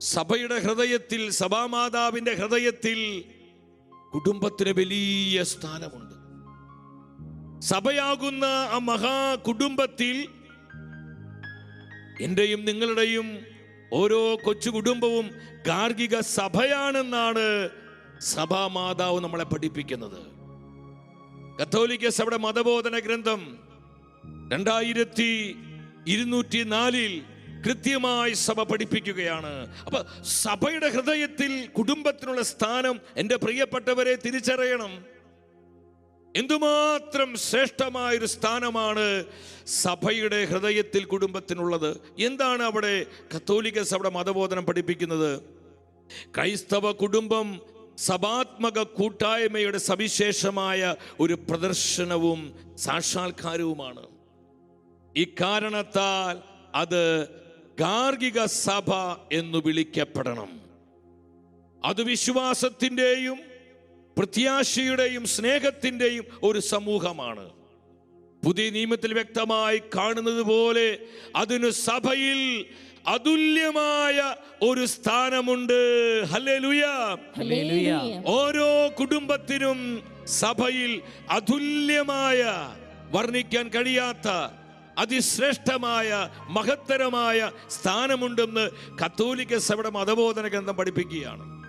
സഭയുടെ ഹൃദയത്തിൽ സഭാമാതാവിന്റെ ഹൃദയത്തിൽ കുടുംബത്തിന് വലിയ സ്ഥാനമുണ്ട്. സഭയാകുന്ന ആ മഹാ കുടുംബത്തിൽ എന്റെയും നിങ്ങളുടെയും ഓരോ കൊച്ചു കുടുംബവും ഗാർഗിക സഭയാണെന്നാണ് സഭാമാതാവ് നമ്മളെ പഠിപ്പിക്കുന്നത്. കത്തോലിക്ക സഭയുടെ മതബോധന ഗ്രന്ഥം രണ്ടായിരത്തി ഇരുന്നൂറ്റി നാലിൽ കൃത്യമായി സഭ പഠിപ്പിക്കുകയാണ്. അപ്പൊ സഭയുടെ ഹൃദയത്തിൽ കുടുംബത്തിനുള്ള സ്ഥാനം എന്റെ പ്രിയപ്പെട്ടവരെ തിരിച്ചറിയണം. എന്തുമാത്രം ശ്രേഷ്ഠമായൊരു സ്ഥാനമാണ് സഭയുടെ ഹൃദയത്തിൽ കുടുംബത്തിനുള്ളത്. എന്താണ് അവിടെ കത്തോലിക്ക സഭയുടെ മതബോധനം പഠിപ്പിക്കുന്നത്? ക്രൈസ്തവ കുടുംബം സഭാത്മക കൂട്ടായ്മയുടെ സവിശേഷമായ ഒരു പ്രദർശനവും സാക്ഷാത്കാരവുമാണ്. ഇക്കാരണത്താൽ അത് ഗാർഹിക സഭ എന്ന് വിളിക്കപ്പെടണം. അത് വിശ്വാസത്തിന്റെയും പ്രത്യാശയുടെയും സ്നേഹത്തിന്റെയും ഒരു സമൂഹമാണ്. പുതിയ നിയമത്തിൽ വ്യക്തമായി കാണുന്നത് പോലെ അതിന് സഭയിൽ അതുല്യമായ ഒരു സ്ഥാനമുണ്ട്. ഓരോ കുടുംബത്തിനും സഭയിൽ അതുല്യമായ വർണിക്കാൻ കഴിയാത്ത അതിശ്രേഷ്ഠമായ മഹത്തരമായ സ്ഥാനമുണ്ടെന്ന് കത്തോലിക്ക സഭയുടെ മതബോധന ഗ്രന്ഥം പഠിപ്പിക്കുകയാണ്.